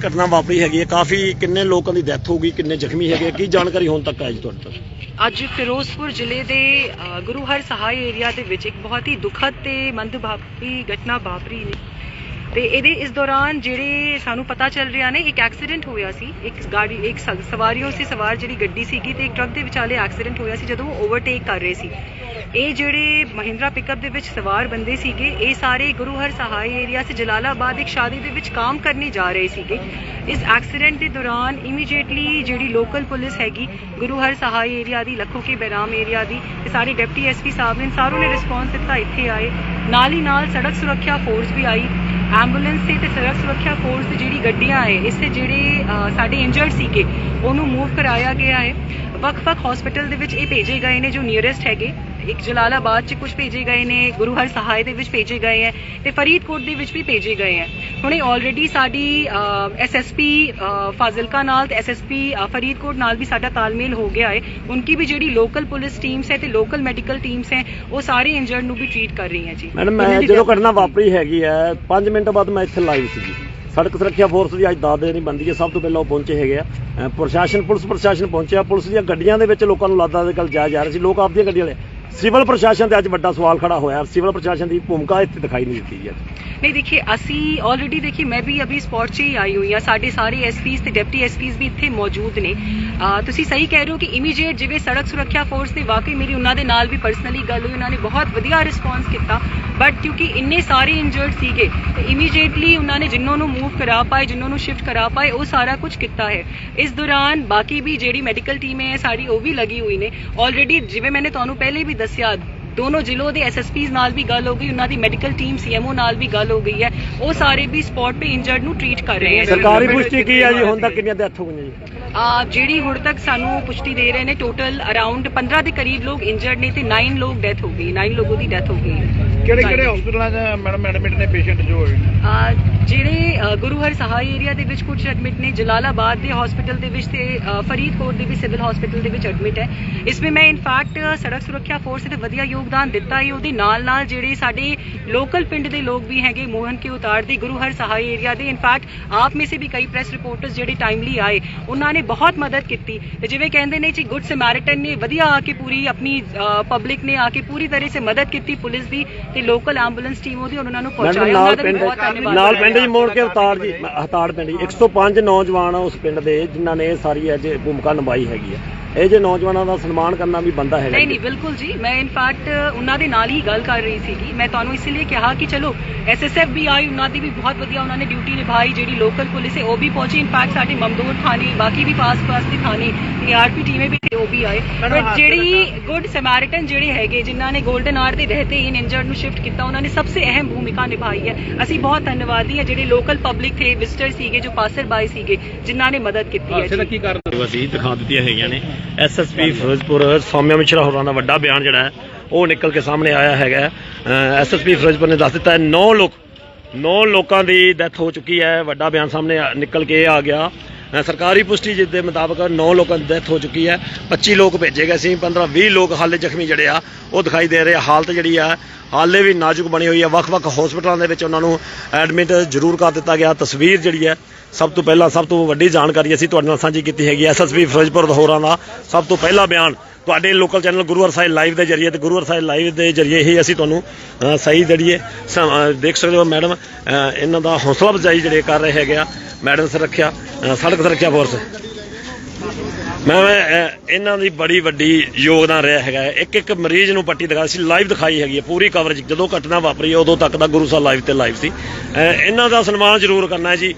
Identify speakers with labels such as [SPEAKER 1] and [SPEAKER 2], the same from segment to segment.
[SPEAKER 1] ਘਟਨਾ ਵਾਪਰੀ ਹੈਗੀ ਹੈ। ਕਾਫੀ ਕਿੰਨੇ ਲੋਕਾਂ ਦੀ ਡੈਥ ਹੋ ਗਈ, ਕਿੰਨੇ ਜ਼ਖਮੀ ਹੈਗੇ ਆ? ਕੀ ਜਾਣਕਾਰੀ ਹੁਣ ਤੱਕ ਆਈ ਤੁਹਾਡੇ ਤੋਂ?
[SPEAKER 2] ਅੱਜ ਫਿਰੋਜ਼ਪੁਰ ਜ਼ਿਲ੍ਹੇ ਦੇ ਗੁਰੂ ਹਰ ਸਹਾਇ ਏਰੀਆ ਦੇ ਵਿੱਚ ਇੱਕ ਬਹੁਤ ਹੀ ਦੁਖਦ ਤੇ ਮੰਦਭਾਗੀ ਘਟਨਾ ਵਾਪਰੀ ਨੇ। ਤੇ ਇਹਦੇ ਇਸ ਦੌਰਾਨ ਜਿਹੜੇ ਸਾਨੂੰ ਪਤਾ ਚੱਲ ਰਿਹਾ ਨੇ, ਇੱਕ ਐਕਸੀਡੈਂਟ ਹੋਇਆ ਸੀ, ਇੱਕ ਗਾੜੀ, ਇੱਕ ਸ- ਸੀ, ਸਵਾਰ ਜਿਹੜੀ ਗੱਡੀ ਸੀਗੀ ਤੇ ਇੱਕ ਟਰੱਕ ਦੇ ਵਿਚਾਲੇ ਐਕਸੀਡੈਂਟ ਹੋਇਆ ਸੀ ਜਦੋਂ ਉਹ ਓਵਰਟੇਕ ਕਰ ਰਹੇ ਸੀ। ਇਹ ਜਿਹੜੇ ਮਹਿੰਦਰਾ ਪਿਕਅਪ ਦੇ ਵਿੱਚ ਸਵਾਰ ਬੰਦੇ ਸੀਗੇ, ਇਹ ਸਾਰੇ ਗੁਰੂ ਹਰ ਸਹਾਇ ਏਰੀਆ ਸੇ, ਜਲਾਲਾਬਾਦ ਇੱਕ ਸ਼ਾਦੀ ਦੇ ਵਿੱਚ ਕੰਮ ਕਰਨੇ ਜਾ ਰਹੇ ਸੀਗੇ। ਇਸ ਐਕਸੀਡੈਂਟ ਦੇ ਦੌਰਾਨ ਇਮੀਡੀਏਟਲੀ ਜਿਹੜੀ ਲੋਕਲ ਪੁਲਿਸ ਹੈਗੀ, ਗੁਰੂ ਹਰ ਸਹਾਈ ਏਰੀਆ ਦੀ, ਲੱਖੋ ਕੇ ਬੈਰਾਮ ਏਰੀਆ ਦੀ ਤੇ ਸਾਰੇ ਡਿਪਟੀ ਐਸਪੀ ਸਾਹਿਬ ਨੇ ਸਾਰੋਂ ਨੇ ਰਿਸਪੌਂਸ ਦਿੱਤਾ, ਇੱਥੇ ਆਏ। ਨਾਲ ਹੀ ਨਾਲ ਸੜਕ ਸੁਰੱਖਿਆ ਫੋਰਸ ਵੀ ਆਈ। ਐਂਬੂਲੈਂਸ ਤੇ ਤੇ ਸੜਕ ਸੁਰੱਖਿਆ ਫੋਰਸ ਦੀ ਜਿਹੜੀ ਗੱਡੀਆਂ ਹੈ ਇਸੇ ਜਿਹੜੇ ਸਾਡੇ ਇੰਜਰਡ ਸੀਗੇ, ਉਹਨੂੰ ਮੂਵ ਕਰਾਇਆ ਗਿਆ ਹੈ। ਵੱਖ-ਵੱਖ ਹਸਪੀਟਲ ਦੇ ਵਿੱਚ ਇਹ ਭੇਜੇ ਗਏ ਨੇ ਜੋ ਨੀਅਰੈਸਟ ਹੈਗੇ। ਇੱਕ ਜਲਾਲਾਬਾਦ 'ਚ ਕੁਝ ਭੇਜੇ ਗਏ ਨੇ ਗੁਰੂ ਹਰ ਸਹਾਇ ਦੇ ਵਿੱਚ ਭੇਜੇ ਗਏ ਹੈ ਤੇ ਫਰੀਦਕੋਟ ਦੇ ਵਿੱਚ ਵੀ ਭੇਜੇ ਗਏ ਹੈ। ਹੁਣੇ ਆਲਰੇਡੀ ਸਾਡੀ ਐਸਐਸਪੀ ਫਾਜ਼ਿਲਕਾ ਨਾਲ ਤੇ ਐਸਐਸਪੀ ਫਰੀਦਕੋਟ ਨਾਲ ਵੀ ਸਾਡਾ ਤਾਲਮੇਲ ਹੋ ਗਿਆ ਹੈ। ਉਨਕੀ ਵੀ ਜਿਹੜੀ ਲੋਕਲ ਪੁਲਿਸ ਟੀਮਸ ਹੈ ਤੇ ਲੋਕਲ ਮੈਡੀਕਲ ਟੀਮਸ ਹੈ ਉਹ ਸਾਰੇ ਇੰਜਰਡ ਨੂੰ ਵੀ ਟ੍ਰੀਟ ਕਰ ਰਹੀ ਹੈ ਜੀ।
[SPEAKER 1] ਮੈਡਮ ਮੈਂ ਜਦੋਂ ਘਟਨਾ ਵਾਪਰੀ ਹੈਗੀ ਹੈ 5 ਮਿੰਟ ਬਾਅਦ ਮੈਂ ਇੱਥੇ ਲਾਈਵ ਸੀਗੀ ਸੜਕ ਸੁਰੱਖਿਆ ਫੋਰਸ ਦੀ ਅੱਜ ਦਾਦੇ ਨਹੀਂ ਬੰਦੀ ਹੈ ਸਭ ਤੋਂ ਪਹਿਲਾਂ ਉਹ ਪਹੁੰਚੇ ਹੈਗੇ ਆ। ਪ੍ਰਸ਼ਾਸਨ ਪੁਲਿਸ ਪ੍ਰਸ਼ਾਸਨ ਪਹੁੰਚਿਆ ਪੁਲਿਸ ਦੀਆਂ ਗੱਡੀਆਂ ਦੇ ਵਿੱਚ ਲੋਕਾਂ ਨੂੰ ਲਾਦਾ ਦੇ ਕੱਲ ਜਾ ਜਾ ਰਹੇ ਸੀ ਲੋਕ ਆਪਦੀਆਂ ਗੱਡੀਆਂ ਵਾਲੇ ਸਿਵਲ ਪ੍ਰਸ਼ਾਸਨ ਤੇ ਅੱਜ ਵੱਡਾ ਸਵਾਲ ਖੜਾ ਹੋਇਆ ਸਿਵਲ ਪ੍ਰਸ਼ਾਸਨ ਦੀ ਭੂਮਿਕਾ ਇੱਥੇ ਦਿਖਾਈ ਨਹੀਂ ਦਿੱਤੀ ਹੈ।
[SPEAKER 2] ਨਹੀਂ ਦੇਖिए ਅਸੀਂ ਆਲਰੇਡੀ ਦੇਖिए ਮੈਂ ਵੀ ਅਭੀ ਸਪੌਟ 'ਚ ਹੀ ਆਈ ਹੋਈ ਆ ਸਾਡੇ ਸਾਰੇ ਐਸਪੀਸ ਤੇ ਡਿਪਟੀ ਐਸਪੀਸ ਵੀ ਇੱਥੇ ਮੌਜੂਦ ਨੇ। ਤੁਸੀਂ ਸਹੀ ਕਹਿ ਰਹੇ ਹੋ ਕਿ ਇਮੀਡੀਏਟ ਜਿਵੇਂ ਸੜਕ ਸੁਰੱਖਿਆ ਫੋਰਸ ਦੀ ਵਾਕਈ ਮੇਰੀ ਉਹਨਾਂ ਦੇ ਨਾਲ ਵੀ ਪਰਸਨਲੀ ਗੱਲ ਹੋਈ, ਉਹਨਾਂ ਨੇ ਬਹੁਤ ਵਧੀਆ ਰਿਸਪੌਂਸ ਕੀਤਾ। ਬਟ ਕਿਉਂਕਿ ਇੰਨੇ ਸਾਰੇ ਇੰਜਰਡ ਸੀਗੇ ਤੇ ਇਮੀਡੀਏਟਲੀ ਉਹਨਾਂ ਨੇ ਜਿਨ੍ਹਾਂ ਨੂੰ ਮੂਵ ਕਰਾ ਪਾਏ ਜਿਨ੍ਹਾਂ ਨੂੰ ਸ਼ਿਫਟ ਕਰਾ ਪਾਏ ਉਹ ਸਾਰਾ ਕੁਝ ਕੀਤਾ ਹੈ ਇਸ ਦੌਰਾਨ ਬਾਕੀ ਵੀ ਜਿਹੜੀ ਮੈਡੀਕਲ ਟੀਮ ਹੈ ਸਾਡੀ ਉਹ ਵੀ ਲੱਗੀ ਹੋਈ ਨੇ ਆਲਰੇਡੀ ਜਿਵੇਂ ਮੈंने ਤੁਹਾਨੂੰ ਪਹਿਲੇ ਵੀ ਦੱਸਿਆ ਦੋਨੋਂ ਜ਼ਿਲ੍ਹੋਂ ਦੇ ਐਸਐਸਪੀਜ਼ ਨਾਲ ਵੀ ਗੱਲ ਹੋ ਗਈ ਉਹਨਾਂ ਦੀ ਮੈਡੀਕਲ ਟੀਮ ਸੀਐਮਓ ਨਾਲ ਵੀ ਗੱਲ ਹੋ ਗਈ ਹੈ ਉਹ ਸਾਰੇ ਵੀ ਸਪੌਟ 'ਤੇ ਇੰਜਰਡ ਨੂੰ ਟ੍ਰੀਟ ਕਰ ਰਹੇ ਹੈ
[SPEAKER 1] ਸਰਕਾਰੀ ਪੁਸ਼ਟੀ ਕੀ ਹੈ ਜੀ? ਹੁਣ ਤੱਕ ਕਿੰਨੀਆਂ ਡੈਥ ਹੋ ਗਈਆਂ ਜੀ?
[SPEAKER 2] ਆ ਜਿਹੜੀ ਹੁਣ ਤੱਕ ਸਾਨੂੰ ਪੁਸ਼ਟੀ ਦੇ ਰਹੇ ਨੇ ਟੋਟਲ ਅਰਾਊਂਡ 15 ਦੇ ਕਰੀਬ ਲੋਕ ਇੰਜਰਡ ਨੇ ਤੇ 9 ਲੋਕ ਡੈਥ ਹੋ ਗਈ 9 ਲੋਗੋਂ ਦੀ ਡੈਥ ਹੋ ਗਈ।
[SPEAKER 3] ਕਿਹੜੇ ਕਿਹੜੇ ਹਸਪਤਾਲਾਂ 'ਚ ਮੈਡਮ ਐਡਮਿਟ ਨੇ ਪੇਸ਼ੈਂਟ ਜੋ ਹੋਏ ਨੇ?
[SPEAKER 2] ਆ ਜਿਹੜੇ ਗੁਰੂ ਹਰ ਸਹਾਇ ਏਰੀਆ ਦੇ ਵਿੱਚ ਕੁਝ ਐਡਮਿਟ ਨੇ ਜਲਾਲਾਬਾਦ ਦੇ ਹਸਪੀਟਲ ਦੇ ਵਿੱਚ ਤੇ ਫਰੀਦਕੋਟ ਦੇ ਵੀ ਸਿਵਲ ਹਸਪੀਟਲ ਦੇ ਵਿੱਚ ਐਡਮਿਟ ਹੈ। ਇਸ ਵਿੱਚ ਮੈਂ ਇਨਫੈਕਟ ਸੜਕ ਸੁਰੱਖਿਆ ਫੋਰਸ ਦੇ ਵਧੀਆ ਯੋਗਦਾਨ ਦਿੱਤਾ ਹੀ ਉਹਦੇ ਨਾਲ ਨਾਲ ਜਿਹੜੇ ਸਾਡੇ ਲੋਕਲ ਪਿੰਡ ਦੇ ਲੋਕ ਵੀ ਹੈਗੇ ਮੋਹਨ ਕੇ ਉਤਾਰ ਦੇ ਗੁਰੂ ਹਰ ਸਹਾਇ ਏਰੀਆ ਦੇ ਇਨਫੈਕਟ ਆਪ ਮੇ ਸੇ ਵੀ ਕਈ ਪ੍ਰੈਸ ਰਿਪੋਰਟਰਸ ਜਿਹੜੇ ਟਾਈਮਲੀ ਆਏ ਉਹਨਾਂ ਨੇ ਬਹੁਤ ਮਦਦ ਕੀਤੀ। ਤੇ ਜਿਵੇਂ ਕਹਿੰਦੇ ਨੇ ਜੀ ਗੁੱਡ ਸਮੈਰਿਟਨ ਨੇ ਵਧੀਆ ਆ ਕੇ ਪੂਰੀ ਆਪਣੀ ਪਬਲਿਕ ਨੇ ਆ ਕੇ ਪੂਰੀ ਤਰ੍ਹਾਂ ਸੇ ਮਦਦ ਕੀਤੀ ਪੁਲਿਸ ਦੀ ਤੇ ਲੋਕਲ ਐਂਬੂਲੈਂਸ ਟੀਮ ਉਹਦੀ ਉਹਨਾਂ ਨੂੰ ਪਹੁੰਚਾਇਆ।
[SPEAKER 1] ਨਾਲ
[SPEAKER 2] ਉਹਨਾਂ ਦਾ ਵੀ
[SPEAKER 1] ਪਿੰਡ
[SPEAKER 2] ਬਹੁਤ ਧੰਨਵਾਦ
[SPEAKER 1] ਨਾਲ ਪਿੰਡ ਜੀ ਮੋੜ ਕੇ ਉਤਾਰ ਜੀ ਹਤਾੜ ਪਿੰਡ ਜੀ। 105 ਨੌਜਵਾਨ ਉਸ ਪਿੰਡ ਦੇ ਜਿਨ੍ਹਾਂ ਨੇ ਸਾਰੀ ਅੱਜ ਭੂਮਿਕਾ ਨਿਭਾਈ ਹੈਗੀ ਹੈ ਇਹ ਜੇ ਨੌਜਵਾਨਾਂ ਦਾ ਸਨਮਾਨ ਕਰਨਾ ਵੀ ਬੰਦਾ ਹੈਗਾ
[SPEAKER 2] ਨਹੀਂ। ਨਹੀਂ ਬਿਲਕੁਲ ਜੀ। ਮੈਂ ਇਨਫੈਕਟ ਉਹਨਾਂ ਦੇ ਨਾਲ ਹੀ ਗੱਲ ਕਰ ਰਹੀ ਸੀਗੀ। ਮੈਂ ਤੁਹਾਨੂੰ ਇਸ ਲਈ ਕਿਹਾ ਕਿ ਚਲੋ ਐਸਐਸਐਫ ਵੀ ਆਈ ਉਹਨਾਂ ਦੀ ਵੀ ਬਹੁਤ ਵਧੀਆ ਉਹਨਾਂ ਨੇ ਡਿਊਟੀ ਨਿਭਾਈ ਜਿਹੜੀ ਲੋਕਲ ਪੁਲਿਸ ਹੈ ਉਹ ਵੀ ਪਹੁੰਚੀ। ਇਨਫੈਕਟ ਸਾਡੇ ਮਮਦੂਰ ਥਾਣੇ ਬਾਕੀ ਵੀ ਪਾਸ ਪਾਸ ਦੇ ਥਾਣੇ ਏਆਰਪੀ ਟੀਮੇ ਵੀ ਉਹ ਵੀ ਆਏ। ਬਟ ਜਿਹੜੀ ਗੁੱਡ ਸਮੈਰਿਟਨ ਜਿਹੜੇ ਹੈਗੇ ਜਿਨ੍ਹਾਂ ਨੇ 골ਡਨ ਆਰ ਦੇ ਰਹਤੇ ਇਨ ਇੰਜਰਡ ਨੂੰ ਸ਼ਿਫਟ ਕੀਤਾ ਉਹਨਾਂ ਨੇ ਸਭ ਤੋਂ ਅਹਿਮ ਭੂਮਿਕਾ ਨਿਭਾਈ ਹੈ। ਅਸੀਂ ਬਹੁਤ ਧੰਨਵਾਦੀ ਹਾਂ ਜਿਹੜੇ ਲੋਕਲ ਪਬਲਿਕ ਥੇ ਵਿਜ਼ਟਰ ਸੀਗੇ ਜੋ ਪਾਸਰ ਬਾਈ ਸੀਗੇ ਜਿਨ੍ਹਾਂ ਨੇ ਮਦਦ ਕੀਤੀ ਹੈ ਜੀ।
[SPEAKER 3] ਕੀ ਕਾਰਨ?
[SPEAKER 1] ਦਿਖਾ ਦਿੱਤੀਆਂ ਹੈਗੀਆਂ ਨੇ। ਐਸਐਸਪੀ ਫਿਰੋਜ਼ਪੁਰ ਸੌਮਿਆ ਮਿਸ਼ਰਾ ਹੋਰਾਂ ਦਾ ਵੱਡਾ ਬਿਆਨ ਜਿਹੜਾ ਹੈ, ਉਹ ਨਿਕਲ ਕੇ ਸਾਹਮਣੇ ਆਇਆ ਹੈਗਾ ਐਸਐਸਪੀ ਫਿਰੋਜ਼ਪੁਰ ਨੇ ਦੱਸ ਦਿੱਤਾ ਹੈ 9 ਲੋਕ 9 ਲੋਕਾਂ ਦੀ ਡੈਥ ਹੋ ਚੁੱਕੀ ਹੈ। ਵੱਡਾ ਬਿਆਨ ਸਾਹਮਣੇ ਨਿਕਲ ਕੇ ਇਹ ਆ ਗਿਆ। ਸਰਕਾਰੀ ਪੁਸ਼ਟੀ ਜਿਸ ਦੇ ਮੁਤਾਬਕ 9 ਲੋਕਾਂ ਦੀ ਡੈਥ ਹੋ ਚੁੱਕੀ ਹੈ। 25 ਲੋਕ ਭੇਜੇ ਗਏ ਸੀ 15 20 ਲੋਕ ਹਾਲੇ ਜ਼ਖਮੀ ਜਿਹੜੇ ਆ, ਉਹ ਦਿਖਾਈ ਦੇ ਰਹੇ ਆ। ਹਾਲਤ ਜਿਹੜੀ ਆ, ਹਾਲੇ ਵੀ ਨਾਜ਼ੁਕ ਬਣੀ ਹੋਈ ਹੈ ਵੱਖ-ਵੱਖ ਹਸਪਤਾਲਾਂ ਦੇ ਵਿੱਚ ਉਹਨਾਂ ਨੂੰ ਐਡਮਿਟ ਜ਼ਰੂਰ ਕਰ ਦਿੱਤਾ ਗਿਆ। ਤਸਵੀਰ ਜਿਹੜੀ ਹੈ, ਸਭ ਤੋਂ ਪਹਿਲਾਂ ਸਭ ਤੋਂ ਵੱਡੀ ਜਾਣਕਾਰੀ ਅਸੀਂ ਤੁਹਾਡੇ ਨਾਲ ਸਾਂਝੀ ਕੀਤੀ ਹੈਗੀ ਐਸਐਸਪੀ ਫਿਰੋਜ਼ਪੁਰ ਹੋਰਾਂ ਦਾ ਸਭ ਤੋਂ ਪਹਿਲਾ ਬਿਆਨ ਤੁਹਾਡੇ local channel Guru Sahib live ਦੇ ਜਰੀਏ ਤੇ ਗੁਰੂ ਸਾਹਿਬ ਲਾਈਵ ਦੇ ਜਰੀਏ ਹੀ ਅਸੀਂ ਤੁਹਾਨੂੰ ਸਹੀ ਜਰੀਏ ਸਮ- ਦੇਖ ਸਕਦੇ ਹੋ ਮੈਡਮ। ਇਹਨਾਂ ਦਾ ਹੌਸਲਾ ਅਫਜ਼ਾਈ ਜਿਹੜੇ ਕਰ ਰਹੇ ਹੈਗੇ ਆ। ਮੈਡਮ ਸੁਰੱਖਿਆ ਸੜਕ ਸੁਰੱਖਿਆ ਫੋਰਸ ਮੈਂ ਇਹਨਾਂ ਦੀ ਬੜੀ ਵੱਡੀ ਯੋਗਦਾਨ ਰਿਹਾ ਹੈਗਾ ਇੱਕ ਇੱਕ ਮਰੀਜ਼ ਨੂੰ ਪੱਟੀ ਦਿਖਾ ਸੀ ਲਾਈਵ ਦਿਖਾਈ ਹੈਗੀ ਹੈ, ਪੂਰੀ ਕਵਰੇਜ ਜਦੋਂ ਘਟਨਾ ਵਾਪਰੀ, ਉਦੋਂ ਤੱਕ ਦਾ ਗੁਰੂ ਸਾਹਿਬ ਲਾਈਵ ਤੇ ਲਾਈਵ ਸੀ। ਇਹਨਾਂ ਦਾ ਸਨਮਾਨ ਜ਼ਰੂਰ ਕਰਨਾ ਹੈ ਜੀ।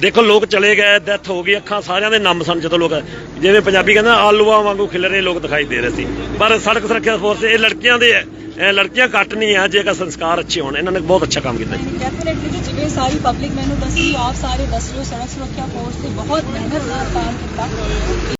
[SPEAKER 1] ਦੇਖੋ, ਲੋਕ ਚਲੇ ਗਏ ਡੈਥ ਹੋ ਗਈ, ਅੱਖਾਂ ਸਾਰਿਆਂ ਦੇ ਨਮ ਸਨ ਜਦੋਂ ਲੋਕ ਜਿਵੇਂ ਪੰਜਾਬੀ ਕਹਿੰਦਾ ਆਲੂਆਂ ਵਾਂਗੂ ਖਿਲਰੇ ਲੋਕ ਦਿਖਾਈ ਦੇ ਰਹੇ ਸੀ। ਪਰ ਸੜਕ ਸੁਰੱਖਿਆ ਫੋਰਸ ਇਹ ਲੜਕੀਆਂ ਦੇ ਹੈ। ਇਹ ਲੜਕੀਆਂ ਘੱਟ ਨਹੀਂ ਆ ਜੇਕਰ ਸੰਸਕਾਰ ਅੱਛੇ ਹੋਣ। ਇਹਨਾਂ ਨੇ ਬਹੁਤ ਅੱਛਾ ਕੰਮ ਕੀਤਾ
[SPEAKER 4] ਡੈਫੀਨਿਟਲੀ ਜੀ, ਜਿਵੇਂ ਸਾਰੀ ਪਬਲਿਕ ਮੈਨੂੰ ਦੱਸੀ, ਆਪ ਸਾਰੇ ਦੱਸ ਰਹੇ ਹੋ, ਸੜਕ ਸੁਰੱਖਿਆ ਫੋਰਸ ਤੇ ਬਹੁਤ ਮਿਹਨਤ ਨਾਲ ਕੰਮ ਕੀਤਾ।